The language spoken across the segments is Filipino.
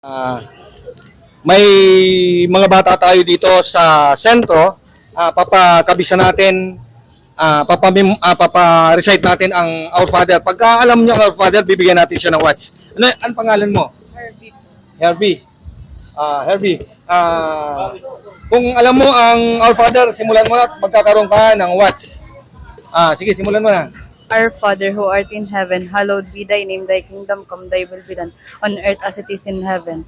Ah, may mga bata tayo dito sa sentro. Ah, papakabisa natin, ah, papamim, ah, papa-recite natin ang Our Father. Pagka alam niyo ang Our Father, bibigyan natin siya ng watch. Ano, ang pangalan mo? Herbie. Herbie. Ah, Herbie. Ah, kung alam mo ang Our Father, simulan mo na at magkakaroon ka ng watch. Ah, sige, simulan mo na. Our Father who art in heaven, hallowed be thy name, thy kingdom come, thy will be done, on earth as it is in heaven.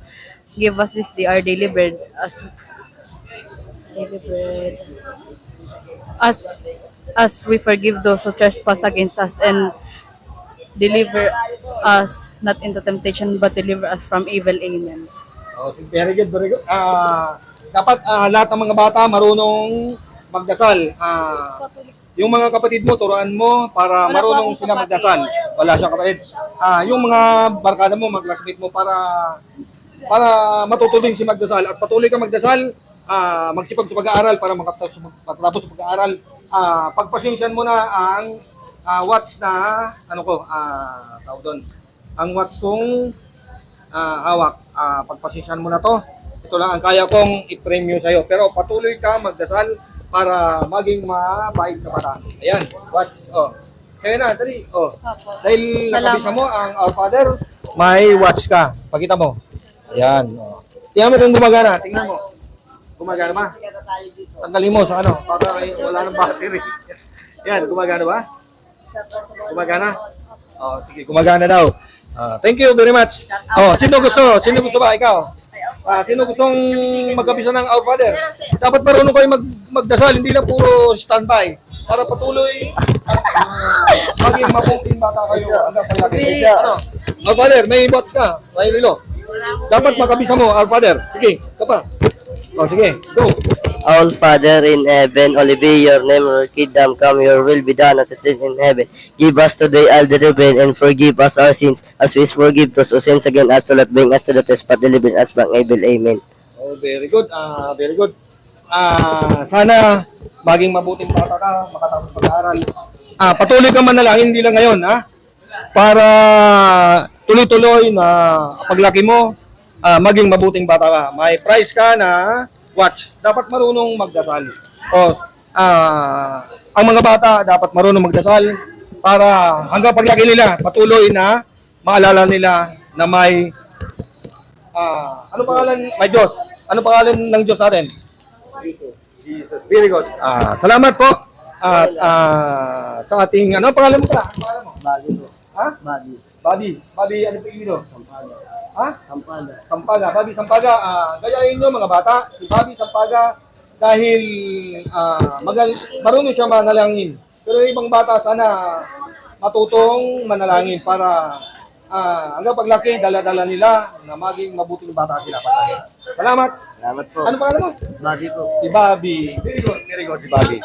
Give us this day our daily bread, as daily bread, as as we forgive those who trespass against us, and deliver us not into temptation, but deliver us from evil. Amen. Oh, very good, very good. Ah, dapat ah, lahat ng mga bata marunong magdasal. Ah, yung mga kapatid mo, turuan mo para Wala marunong sila magdasal. Wala siyang kapatid. Ah, yung mga barkada mo, mag-classmate mo para para matutuloy si magdasal at patuloy ka magdasal, ah, magsipag sa pag-aaral para makatapos makatapos sa pag-aaral. Ah, pagpasensyan mo na ang ah, watch na ano ko, ah, tawag doon. Ang watch kong ah, hawak. Ah, pagpasensyahan mo na to. Ito lang ang kaya kong i-premyo sa'yo. Pero patuloy ka magdasal para maging mabait na bata. Ayan, watch. Oh. Kaya na, dali. Oh. Dahil Salamat. nakabisa mo ang Our Father, may watch ka. Pakita mo. Ayan. Oh. Tingnan mo kung gumagana. Tingnan mo. Gumagana ba? Tanggalin mo sa ano, para wala nang battery. Yan, gumagana ba? Gumagana? Oh, sige, gumagana daw. Ah, thank you very much. Oh, sino gusto? Sino gusto ba? Ikaw? Ah, sino gustong magkabisa ng Our Father? Dapat marunong kayo mag magdasal, hindi lang puro standby. Para patuloy ah, maging mabuting bata kayo hanggang palagi. Ano? Our Father, may bots ka. May lilo. Dapat makabisa mo, Our Father. Sige, ka pa. Oh, sige, go. Our Father in heaven, holy be your name, your kingdom come, your will be done as it is in heaven. Give us today all we bread, and forgive us our sins, as we forgive those who sins against us, to not bring us to the test, but deliver us from evil. Amen. Oh, very good. Ah, very good. Ah, sana maging mabuting bata ka, makatapos pag-aaral. Ah, patuloy ka manalangin hindi lang ngayon, ha? Para tuloy-tuloy na paglaki mo, ah, maging mabuting bata ka. May prize ka na watch. Dapat marunong magdasal. O, ah, ang mga bata dapat marunong magdasal para hanggang paglaki nila, patuloy na maalala nila na may Ah, ano pangalan? May Diyos. Ano pangalan ng Diyos natin? Jesus. Jesus. Very good. Ah, salamat po. At ah, sa ating ano pangalan mo pala? Ano pangalan mo? Ha? Bali. Badi. Badi ano pangalan? Sampaga. Ha? Sampaga. Sampaga. Badi Sampaga. Ah, gayahin niyo mga bata. Si Badi Sampaga dahil ah, magal marunong siya manalangin. Pero yung ibang bata sana matutong manalangin para ah, hanggang paglaki, dala-dala nila na maging mabuting bata sila palagi. Salamat. Salamat po. Ano pangalan mo? Bali po. Si Bobby. Very good, very good si Bobby.